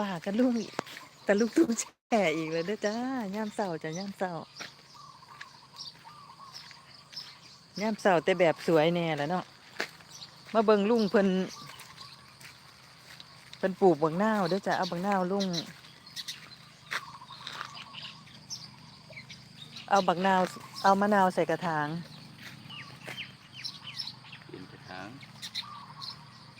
ป่ากันลุงอีกแต่ลูกตุ้มแช่อีกเลยเด้อจ้าย่ามเสาจ้ะย่ามเสาย่ามเสาแต่แบบสวยแน่แหล้วเนาะมาเบิ่งลุงเพิ่นเพิ่นปลูกบักนาวเด้อจ้ะเอาบักนาวลุงเอาบักนาว เอามะนาวใส่กระถาง เป็นกระถาง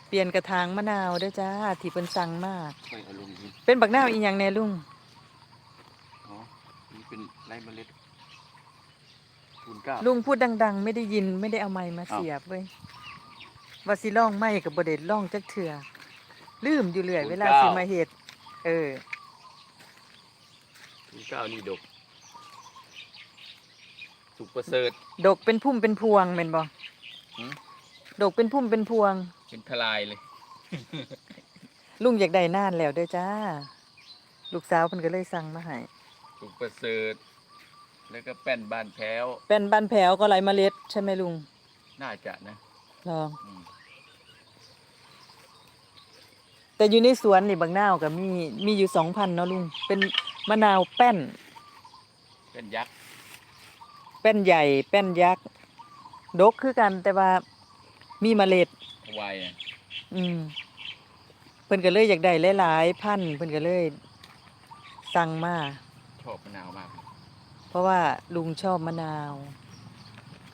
เปลี่ยนกระถางมะนาวเด้อจ้า ที่เพิ่นสั่งมาค่ อยเอาลงดินเป็นบักนาวอีหยังแน่ลุง อ๋อนี่เป็นไรเมล็ดคูณเก้าลุงพูดดัง ๆ ไม่ได้ยินไม่ได้เอาไม้มาอ้าวเสียบเว้ยว่าสิล่องไม้กับบเด็ดล่องจักเถื่อลืมอยู่เรื่อยเวลาสิมาเฮ็ดเออคูณเก้านี่ดก สุกประเสริฐ ดกเป็นพุ่มเป็นพวงแม่นบ่หืม ดกเป็นพุ่มเป็นพวง เป็นทลายเลย ลุงอยากได้นานแล้วเด้อจ้า ลูกสาวเพิ่นก็เลยสั่งมาให้สุกประเสริฐแล้วก็แป้นบานแพ้ว เป็นบันแผวก็ไหลเมล็ดใช่ไหมลุงน่าจะนะ ลอง อืมแต่อยู่ในสวนนี่บักนาวก็มีมีอยู่2,000เนาะลุง เป็นมะนาวแป้น เป็นยักษ์แป้นใหญ่ แป้นยักษ์ดกคือกันแต่ว่ามีเมล็ดถวายอะอืม เพิ่นก็เลยอยากได้หลายๆพันธุ์เพิ่นก็เลยสั่งมา ชอบมะนาวมากเพราะว่าลุงชอบมะนาว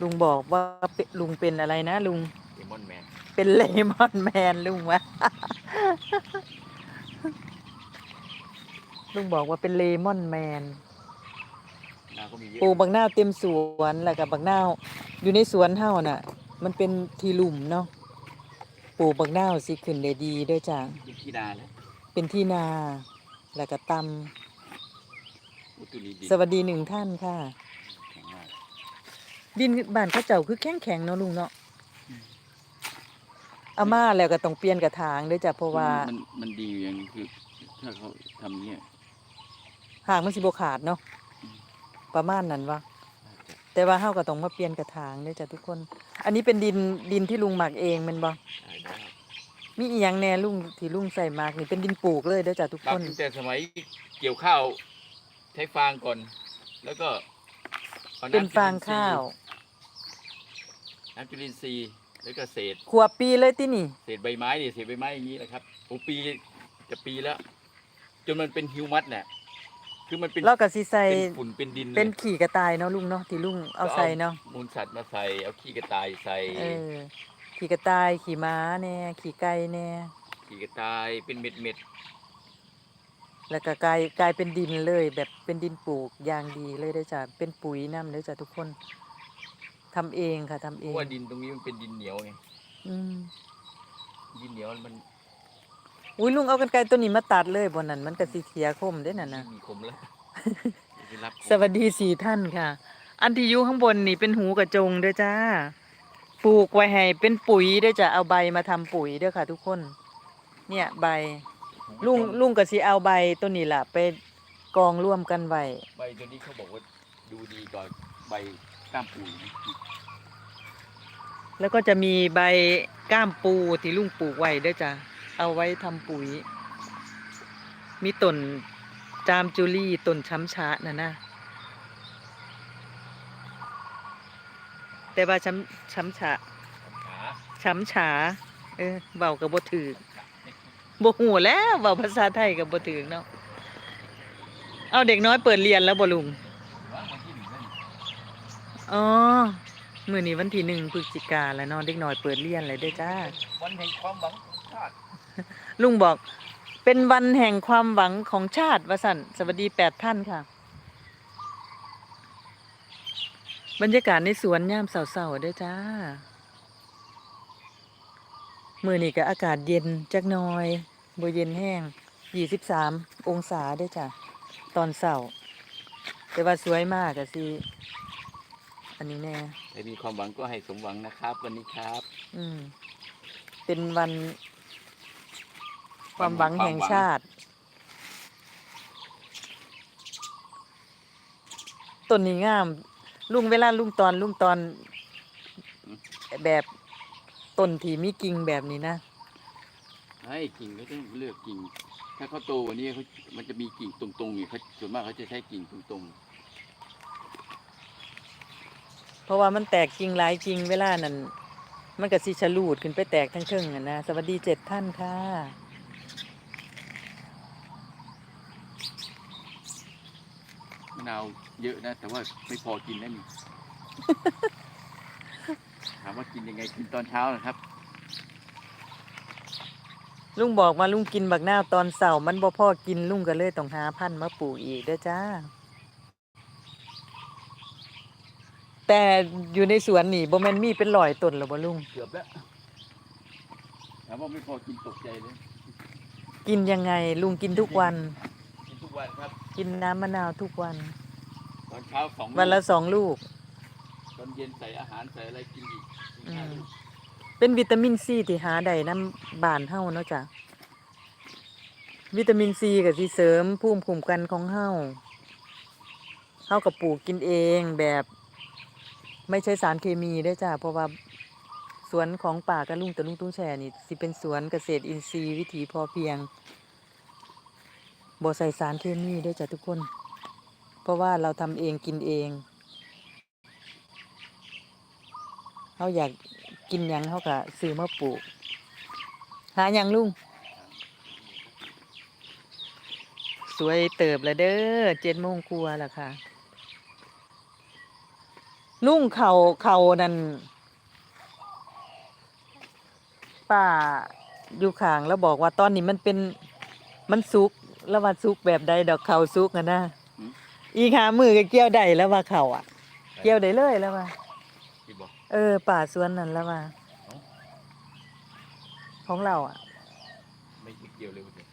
ลุงบอกว่าเป็นลุงเป็นอะไรนะลุงเลมอนแมนเป็นเลมอนแมนลุงวะ ลุงบอกว่าเป็นเลมอนแมนนาวก็มีเยอะปลูกบักนาวเต็มสวนแล้วกับบักนาวอยู่ในสวนเฮาน่ะ มันเป็นทีหลุมเนาะป ลูกบักนาวสิขึ้นได้ดีเด้วยจ้ะเป็นที่นาแล้วเป็นที่นา แล้วก็ตอุตุนี้ดีำสวัสดีหนึ่งท่านค่ะ แข็งมากดินบ้านเข้าเจ้าคือแข็งแข็งๆเนาะลุงเนาะเอามาแล้วก็ต้องเปลี่ยนกระถางเด้วยจ้ะเพราะว่ามันมันดีอยู่อย่างหนึงคือถ้าเขาทำเนี่ย หากมันสิบ่ขาดเนาะอืมประมาณนั้นวะน่าจะ แต่ว่าเฮาก็ต้องมาเปลี่ยนกระถางเด้วยจ้ะทุกคน อันนี้เป็นดินดินที่ลุงหมักเองแมันบ่ได้ได้มีอีหยังแหน่ลุงที่ลุงใส่หมากนี่เป็นดินปลูกเลยเด้อจ้ะทุกบัคกนตั้งแต่สมัยเกี่ยวข้าวใช้ฟางก่อน แล้วก็อเป็นำฟางข้าวน้ำจุลินทรีย์แล้วก็เศษ ขวบปีเลยตินี่ เศษใบไม้ดิเศษใบไม้อย่างนี้นะครับโอ้ปีจะปีแล้ว จนมันเป็นฮิวมัสเนี่ย คือมันเป็นเราก็สิใส่เป็นฝุ่นเป็นดินเลยเป็นขี่กระต่ายเนาะลุงเนาะที่ลุงเอาใส่เนาะมูลสัตว์มาใส่เอาขี้กระต่ายใส่เออขี่กระต่ายขี่ม้าแน่ขี่ไก่แน่ขี้กระต่ายเป็นเม็ดเม็ดแล้วก็กลายกลายเป็นดินเลย แบบเป็นดินปลูกอย่างดีเลยเด้อจ้ะเป็นปุ๋ยน้ำเด้อจ้ะทุกคนทำเองค่ะทำๆเพเอราะงว่าดินตรงนี้มันเป็นดินเหนียวไงอืมดินเหนียวมัน อุ้ยลุงเอากันไกรตัวนี้มาตัดเลยบนนั้นมันก็สิเสียคมเด้อนั่นน่ะมีคมแล้วไปรับคมสวัสดีสี่ท่านค่ะ อันที่อยู่ข้างบนนี่เป็นหูกระจงเด้อจ้า ปลูกไว้ให้เป็นปุ๋ยเด้อจ้ะเอาใบมาทำปุ๋ยเด้อค่ะ ทุกคน เนี่ยใบ ลุงลุงก็สิเอาใบตัวนี้ล่ะไปกองร่วมกันไว้ใบตัวนี้เขาบอกว่าดูดีกว่าใบก้ามปูนะแล้วก็จะมีใบก้ามปูที่ลุงปลูกไว้เด้อจ้ะ เอาไว้ทำปุ๋ย มีต้นจามจุลี่ต้นช้ำชะน่ะนะแต่ว่าช้ำช้ำชะขาช้ำฉาเออเบากับบ่ถือบ่หูแล้วเบาภาษาไทยกับบ่ถือเนาะเอาเด็กน้อยเปิดเรียนแล้วบ่ลุงว่าวันที่หนึ่งนั่นอ๋อมื้อนี้วันที่หนึ่งพฤศจิกาแล้วเนาะเด็กน้อยเปิดเรียนเลยเด้อจ้าวันแห่งความหวังของชาติ ลุงบอก เป็นวันแห่งความหวังของชาติวสันสวัสดีแปดท่านค่ะ บรรยากาศในสวนย่ามเสาๆเด้อจ้ามือนี้ก็อากาศเย็นจักหน่อยบ่เย็นแห้งยี่สิบสามองศาเด้อจ้ะ ตอนเสาร์แต่ว่าสวยมากอะสิอันนี้แน่ใครมีความหวังก็ให้สมหวังนะครับ วันนี้ครับ อืม เป็นวัน ความหวังแห่งชาติ ต้นนี้งาม ลุงเวลาลุงตอนลุงตอน แบบต้นที่มีกิ่งแบบนี้นะให้กิ่งก็ต้องเลือกกิ่ง ถ้ถ้าเขาโตกว่านี้เขามันจะมีกิ่งตรงๆอยู่เขาส่วนมากเขาจะใช้กิ่งตรงเพราะว่ามันแตกจริงหลายจริงเวลานั้นมันก็สิฉลูดขึ้นไปแตกทั้งครึ่งอะนะ สวัสดีเจ็ดท่านค่ะ ๆมะ นาวเยอะนะ แต่ว่าไม่พอกินนะนี่ ถามว่ากินยังไงกินตอนเช้านะครับ ลุงบอกมาลุงกินบักนาวตอนเสาร์มันบ่พอกินลุงก็เลยต้องหาพันธุ์มาปลูกอีกเด้อจ้า แต่อยู่ในสวนนี่บ่แม่นมีเป็นร้อยต้นหรอบ่ลุง เกือบแล้ว ถามว่าไม่พอกินตกใจเลย กินยังไงลุงกินทุกวัน กินทุกวันครับ กินน้ำมะนาวทุกวัน ตอนเช้าสองวันละกสองลูก ตอนเย็นใส่อาหารใส่อะไรกินอีกอืม เป็นวิตามินซีที่หาได้น้ำบานเฮาเนาะจ้ะวิตามินซีก็สิเสริมภูมิคุ้มกันของเฮาเฮาก็ปลูกกินเองแบบ ไม่ใช้สารเคมีเด้อจ้ะเพราะว่าสวนของป่ากระลุงตะลุงตุ้งแช่นี่สิเป็นสวนเกษตรอินทรีย์วิถีพอเพียงบ่ใส่สารเคมีเด้อจ้ะทุกคน เพราะว่าเราทำเองกินเองเฮาอยากกินยังเขาก็ซื้อมาปลูก หายังลุง สวยเติบแล้วเด้อเจ็ดโมงกลัวล้วค่ะนุ่งเขาเขานั่นป้าอยู่ข้างแล้วบอกว่าตอนนี้มันเป็นมันสุกแล้วว่าสุกแบบใดดอกเขาสุกอะนะ อีกหามือก็เกี่ยวได้แล้วว่าเขาอะ เกี่ยวได้เลยแล้วว่าที่บอกเออ ป่าสวนนั่นแล้วว่าเอ้าของเราอะ ไม่เกี่ยวเลยวันนี้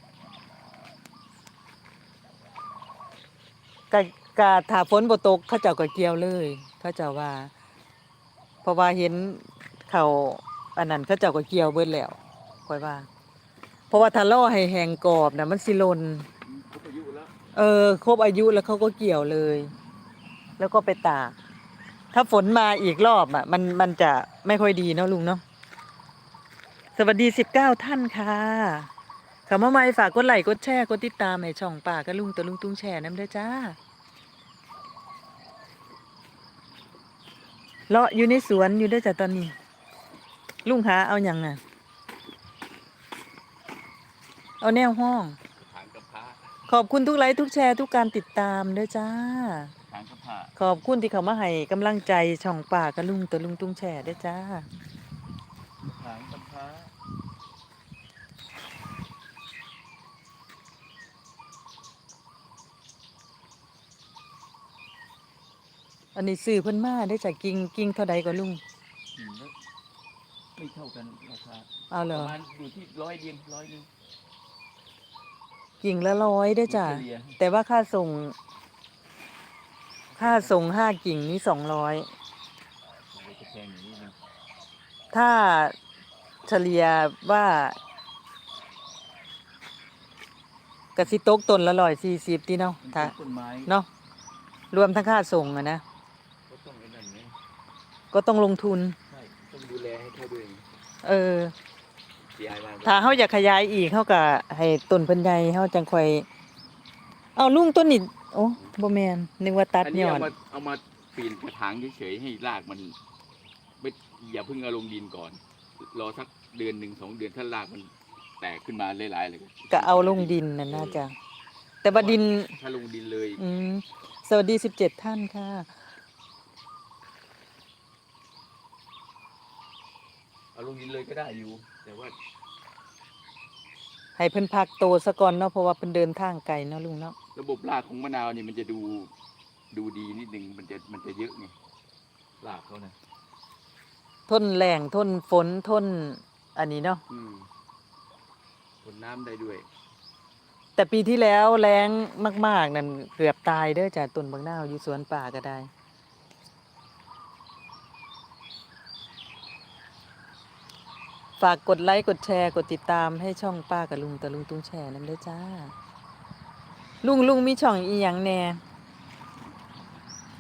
กะกะถ้าฝนบ่ตกเขาเจ้าก็เกี่ยวเลย เขาเจ้าว่า เพราะว่าเห็นเขาอันนั้นเขาเจ้าก็เกี่ยวเบิดแล้วค่อยว่า เพราะว่าถ้าล่อให้แห้งกรอบน่ะมันสิหลน เออครบอายุแล้วเขาก็เกี่ยวเลย แล้วก็ไปตาก ถ้าฝนมาอีกรอบอะ มันมันจะไม่ค่อยดีเนาะลุงเนาะสวัสดีสิบเก้าท่านค่ะคำว่าไม่ฝากกดไลค์กดแชร์กดติดตามให้ช่องป่ากระลุงตะลุงตุ้งแชร์น้ำด้อจ้าเลาะอยู่ในสวนอยู่เด้จ้ะตอนนี้ ลุงหาเอาอย่างน่ะ เอาแนวห้อง ขอบคุณทุกไลค์ทุกแชร์ทุกการติดตามด้วยจ้า ทางกระพร้าขอบคุณที่เขามาให้กำลังใจช่องป่ากระลุงตะลุงตุ้งแชร์ด้วยจ้า ทางกระพร้าอันนี้ซื้อเพิ่นมาได้จากกิ่งกิ่งเท่าใดก็ลุงอืมแล้วไม่เท่ากันราคาเอาเหรปอระมาณอยู่ที่ร้อยเดียงร้อยหนึง กิ่งละร้อยได้อจ้ะ เฉลี่ย แต่ว่าค่าส่ง ค่าส่งห้ากิ่งนี้สองร้อยโอ้ยจะแพงอย่างนี้นึงถ้าเฉลี่ยว่ากสิตกต้นละร้อยสี่สิบที่เนาะมันถ้าเป็นต้นไม้เนาะรวมทั้งค่าส่งอะนะ ก็ต้องไอ้นั่นไงก็ต้องลงทุน ใช่ต้องดูแลให้เขาด้วยเออเสี ยหายมาถ้าเขาอยากขยายอีกเขาก็ให้ต้นเพิ่นใหญ่เขาจังค่อยเอาลุงต้นนี้โอ้บ่แม่นนึกว่าตัดอันยนี้อเอาดมาเอามาปีนกระถางเฉยๆให้รากมันไม่อย่าเพิ่งเอาลงดินก่อน รอสักเดือนหนึ่งสองเดือนถ้ารากมันแตกขึ้นมาหลายๆเลยก็เอาลงดินน่ะน่าจะแต่ว่าดิน ถ้าลงดินเลย อืมสวัสดีสิบเจ็ดท่านค่ะ เอาลงดินเลยก็ได้อยู่ แต่ว่าให้เพิ่นพักโตซะก่อนเนาะเพราะว่าเพิ่นเดินทางไกลเนาะลุงเนาะระบบรากของมะนาวนี่มันจะดูดูดีนิดนึงมันจะมันจะเยอะไงรากเขานะทนแรงทนฝนทนอันนี้เนาะอืมผลน้ำได้ด้วย แต่ปีที่แล้วแรงมาก ๆ นั่นเกือบตายเด้อจากต้นบางนาวอยู่สวนป่าก็ได้ ฝากกดไลค์กดแชร์กดติดตามให้ช่องป้ากับลุงตะลุงตุ้งแชร์นั่นด้วยจ้า ลุงลุงมีช่องอีหยังแหน่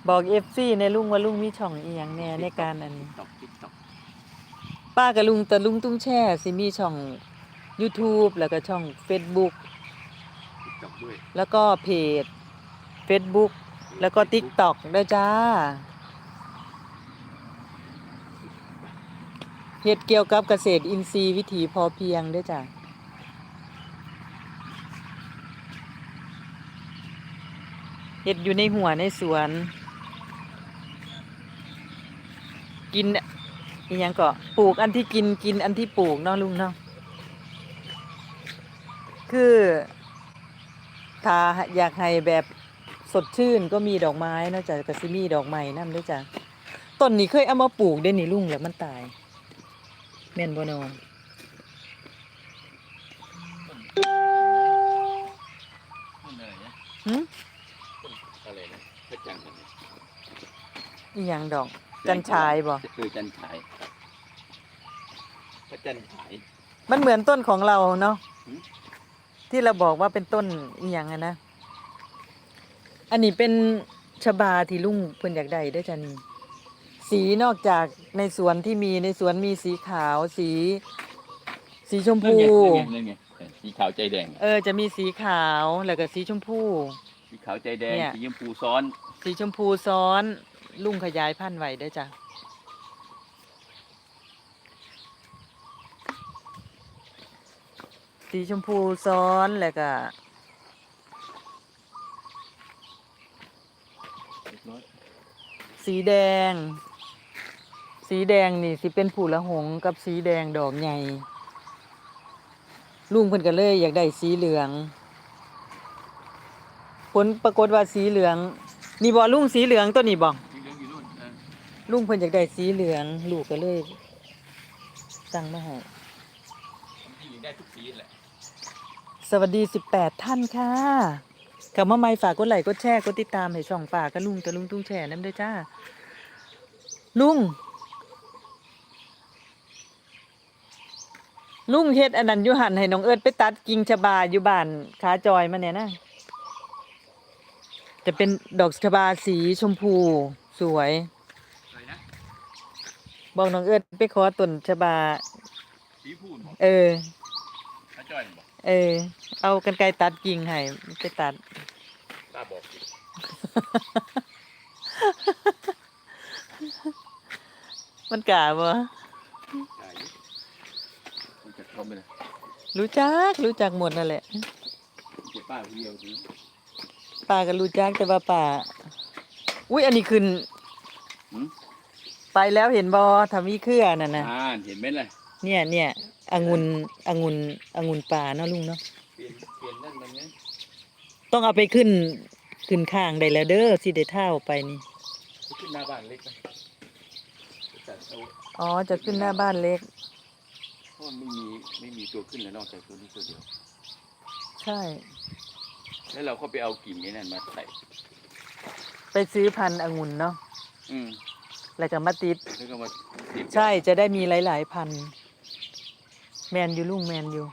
บอกเอฟซีในลุงว่าลุงมีช่องอีหยังแหน่ในการอันนี้ ตอกติ๊กตอกป้ากับลุงตะลุงตุ้งแช่สิมีช่อง YouTube แล้วก็ช่อง Facebook จบด้วย แล้วก็เพจ Facebook แล้วก็ TikTok ด้วยจ้า เฮ็ดเกี่ยวกับเกษตรอินทรีย์วิถีพอเพียงด้วยจ้ะเฮ็ดอยู่ในหัวในสวน กินอีหยังก็ปลูกอันที่กินกินอันที่ปลูกเนาะลุงเนาะคือถ้าอยากให้แบบสดชื่นก็มีดอกไม้เนอกจากกสิมีดอกไม้นั่นด้วยจ้ะต้นนี้เคยเอามาปลูกได้นี่ลุงแล้วมันตาย ม่นบ่นอต้นอะไรนะหึต้นอะไรนะพระจันทร์อะไรอีหยังดอก จันชายบ่คือจันฉายพระจันฉายมันเหมือนต้นของเราเนาะหืมที่เราบอกว่าเป็นต้นอีหยังอะนะ อันนี้เป็นชบาที่ลุงเพิ่นอยากได้เด้วยจ้ะนี่ สีนอกจากในสวนที่มีในสวนมีสีขาวสี สีชมพู นั่นไงนั่นไงเออสีขาวใจแดง เออ จะมีสีขาวแล้วก็สีชมพู สีขาวใจแดง เนี่ย สีชมพูซ้อน สีชมพูซ้อนลุงขยายพันธุ์ไว้เด้วยจ้ะสีชมพูซ้อนแล้วก็ สีแดง สีแดงนี่สิเป็นผูละหงกับสีแดงดอกใหญ่ลุงเพิ่นก็เลยอยากได้สีเหลือง ผลปรากฏว่าสีเหลือง นี่บ่ลุงสีเหลืองตัวนี้บ่สีเหลืองอยู่นู่นเออลุงเพิ่นอยากได้สีเหลือง ลูกก็เลย สั่งมาให้ที่หญิงได้ทุกสีแหละสวัสดี 18 ท่านค่ะกลับมาใหม่ฝากกดไลค์กดแชร์กดติดตามให้ช่องป่ากับลุงกับลุงตุ้งแชร์น้ำด้วยจ้า ลุง ลุงเฮ็ดอันนั้นอยู่หันให้น้องเอิร์ดไปตัดกิ่งชะบาอยู่บ้านขาจอยมาเนี่ยนะจะเป็นดอกชะบาสีชมพูสวยอะไรนะบอกน้องเอิร์ดไปขอต้นชะบาสีพูนบอกเออพระจ้อยบอกเออ เอากันไกรตัดกิ่งให้ไปตัดตาบอกสิมันกล้าบ่ใช่มันจะ เข้าไปเลยรู้จักรู้จักหมดนั่นแหละเจ็บป้าคนเดียวสิป้าก็รู้จักแต่ว่าป้าอุ้ยอันนี้ขึ้นหืมไปแล้วเห็นบ่ทำมีเครือนั่นน่ะอ่าเห็นไหมล่ะเนี่ยเนี่ยองุ่นองุ่นองุ่นป่าเนาะลุงเนาะเปลี่ยนเปลี่ยนนั่นมันไงต้องเอาไปขึ้นขึ้นข้างได้แล้วเด้อสิได้เท่าไปนี่ไปขึ้นหน้าบ้านเล็กไปจัดเอาอ๋อจะขึ้นหน้าบ้านเล็ก เพราะมันไม่มีไม่มีตัวขึ้นแล้วนอกจากตัวนี้ตัวเดียว ใช่ แล้วเราก็ไปเอากิ่งไอ้นั่นมาใส่ ไปซื้อพันธุ์องุ่นเนาะอืมแล้วก็มาติด แล้วก็มาติดใช่จะได้มีหลาย ๆ พันธุ์แมนอยู่ลุงแมนอยู่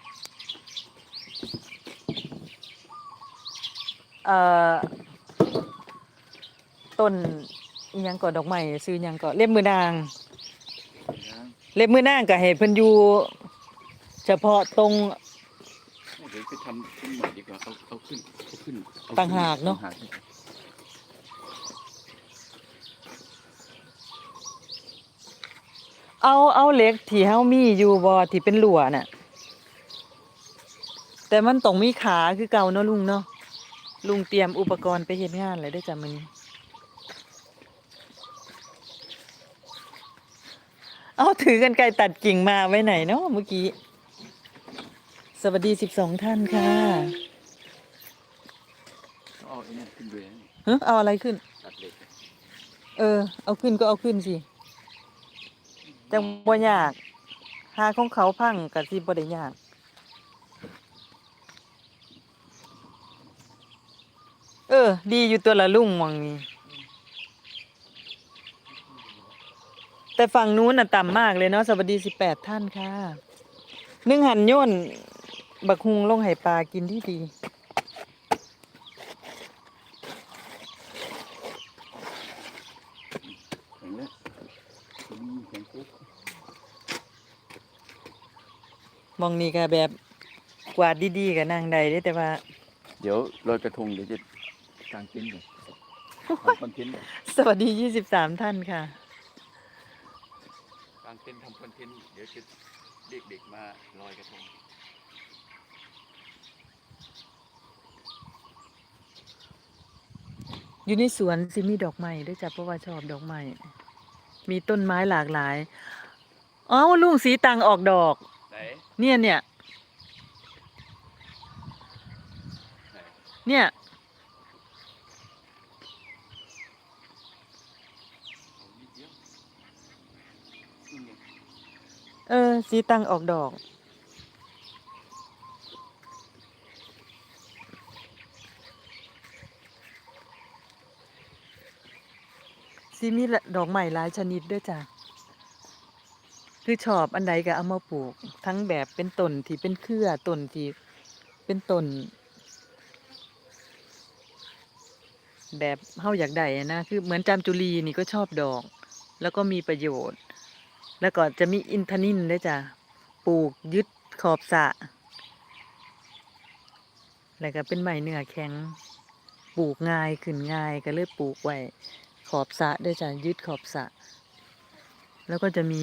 เอ่อต้นอิหยังก่อดอกไม้ซื้ออิหยังก่อเล็บมือนางนะเล็บมือนางก็ให้เพิ่นอยู่ เฉพาะตรง เดี๋ยวไปทำขึ้นใหม่ดีกว่าเอาเอาขึ้นเอาขึ้นเอขึ้ต่างหากเนอะ ต่งหให้เอาเอาเหล็กที่เฮามีอยู่บ่ที่เป็นหลัวน่ะ แต่มันต้องมีขาคือเก่าเนาะลุงเนาะลุงเตรียมอุปกรณ์ไปเฮ็ดงานเลยได้อจ้ะมื้อนี้เอาถือกันไกลตัดกิ่งมาไว้ไหนเนาะเมื่อกี้ สวัสดี12ท่านค่ะเอาไอ้นั่นขึ้นด้วยนะฮะเอาอะไรขึ้น ตัดเหล็กเออ เอาขึ้นก็เอาขึ้นสิจังบ่ยาก หาของเขาพังก็สิบ่ได้ยาก เออ ดีอยู่ตัวละลุงหมองนี้แต่ฝั่งนู้นน่ะต่ำมากเลยเนาะสวัสดีสิบแปดท่านค่ะ นึ่งหันโย่น บักฮุงลงให้ปลากินที่ดีเห็นไหมผมมีเห็นปุ๊บมองนี่ก็แบบกวาดดีๆกับนางใดเด้แต่ว่า เดี๋ยวลอยกระทงเดี๋ยวจะกางเต็นท์ก่อนทำคอนเทนต์ก่อนสวัสดียี่สิบสามท่านค่ะ กางเต็นท์ทำคอนเทนต์เดี๋ยวจะเรียกเด็กมาลอยกระทง อยู่ในสวนสิมีดอกไม้ด้วยจ้ะเพราะว่าชอบดอกไม้มีต้นไม้หลากหลายอ๋อลุงสีตังออกดอก ไหนเนี่ยเนี่ยไหนเนี่ยเอานิดเดียวนี่ไงเออสีตังออกดอก สีมีดอกใหม่หลายชนิดด้วยจ้ะคือชอบอันใดก็เอามาปลูก ทั้งแบบเป็นต้นที่เป็นเครือต้นที่เป็นต้นแบบเฮาอยากได้นะคือเหมือนจามจุลีนี่ก็ชอบดอก แล้วก็มีประโยชน์ แล้วก็จะมีอินทนินด้วยจ้ะปลูกยึดขอบสะแล้วก็เป็นไม้เนื้อแข็งปลูกง่ายขึ้นง่ายก็เลยปลูกไว้ ขอบสะด้วยจ้ะยึดขอบสะ แล้วก็จะมี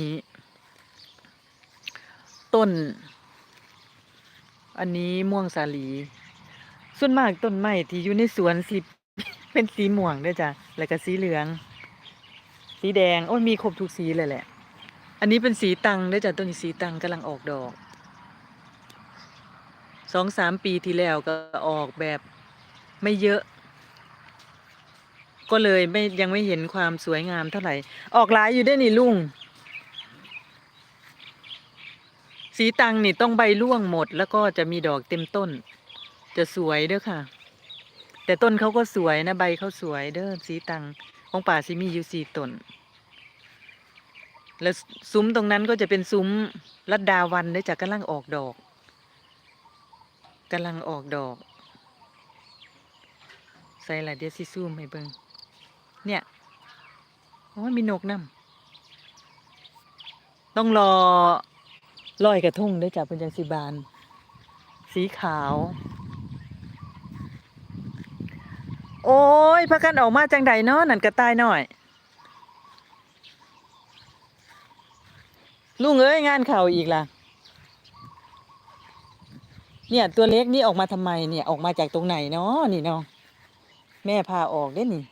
ต้น อันนี้ม่วงสาลี ส่วนมากต้นไม้ที่อยู่ในสวนสิเป็นสีม่วงด้วยจ้ะแล้วก็สีเหลือง สีแดงโอ้ยมีครบทุกสีเลยแหละ อันนี้เป็นสีตังด้วยจ้ะต้นนี้สีตังกำลังออกดอกสองสามปีที่แล้วก็ออกแบบไม่เยอะ ก็เลยไม่ยังไม่เห็นความสวยงามเท่าไหร่ ออกหลายอยู่ได้นี่ลุง สีตังนี่ต้องใบร่วงหมด แล้วก็จะมีดอกเต็มต้น จะสวยเด้อค่ะ แต่ต้นเขาก็สวยนะใบเขาสวยเด้อสีตังของป่าซิมีอยู่สี่ต้น แล้วซุ้มตรงนั้นก็จะเป็นซุ้มลัดดาวันได้จากกำลังออกดอกกำลังออกดอกใส่ละเดี๋ยวสิซูมให้เบิง เนี่ยโอ้ยมีนกนํต้องรอลอยกระทุ่งได้จากเป็นจังสีบาน สีขาว โอ้ยพักกันออกมาจังใดเนาะนั่นกระต่ายหน่อย ลุงเอ้ยงานเข่าอีกล่ะ เนี่ยตัวเล็กนี่ออกมาทำไมเนี่ยออกมาจากตรงไหนเนาะนี่เนาะแม่พาออกได้นี่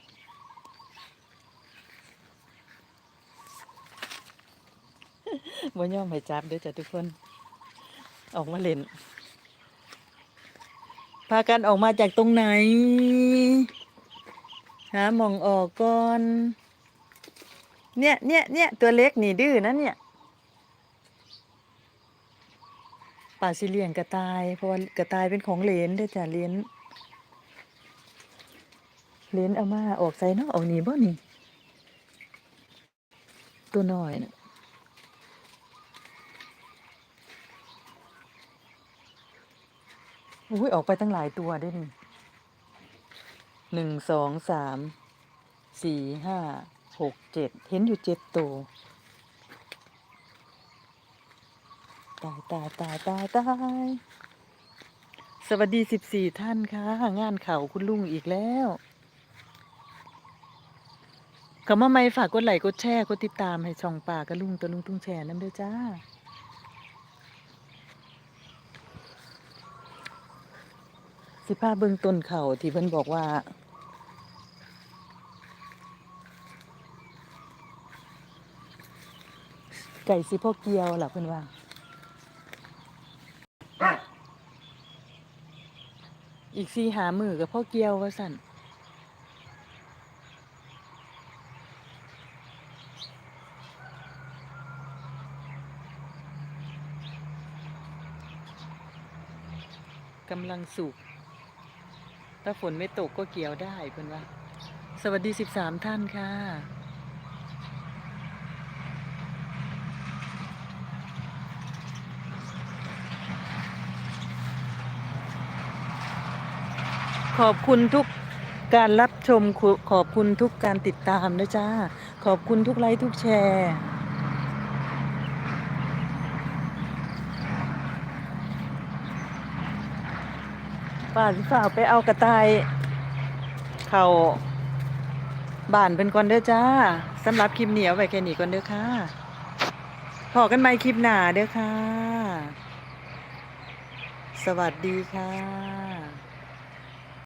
บ่ยอมให้จับเด้อจ้ะทุกคน ออกมาเล่น พากันออกมาจากตรงไหน หาหมองออกก่อน เนี่ยเนี่ยเนี่ยตัวเล็กนี่ดื้อนะเนี่ยป่าสิเลียงกระต่าย เพราะว่ากระต่ายเป็นของเหลนเด้อจ้ะเหลนเหลนเอามาออกใส่เนาะออกนี่บ่นี่ ตัวน้อยน่ะ อุ้ยออกไปตั้งหลายตัวเด้นี่หนึ่งสองสามสี่ห้าหกเจ็ดเห็นอยู่เจ็ดตัวตายตายตายตายตายสวัสดีสิบสี่ท่านค่ะ งานเข่าคุณลุงอีกแล้วคำว่าไม่ฝากกดไลค์กดแชร์กดติดตามให้ช่องป่ากับลุงตัวลุงตุ้งแชร์น้ำเด้อจ้า สิพาเบิ่งต้นเข่าที่เพิ่นบอกว่า ไก่สิพ่อเกียวล่ะเพิ่นว่าอีกสี่หามือกับพ่อเกียวว่าสั่นกำลังสุก ถ้าฝนไม่ตกก็เกี่ยวได้เพิ่นว่า สวัสดีสิบสามท่านค่ะ ขอบคุณทุกการรับชมขอบคุณทุกการติดตามนะจ้า ขอบคุณทุกไลค์ทุกแชร์ ป้าสิฝ่าวไปเอากระต่าย เข่าบ้านเป็นก่อนเด้อจ้าสำหรับคลิปเหนียวไว้แค่นี้ก่อนเด้อค่ะพอกันใหม่คลิปหน้าเด้อค่ะ สวัสดีค่ะ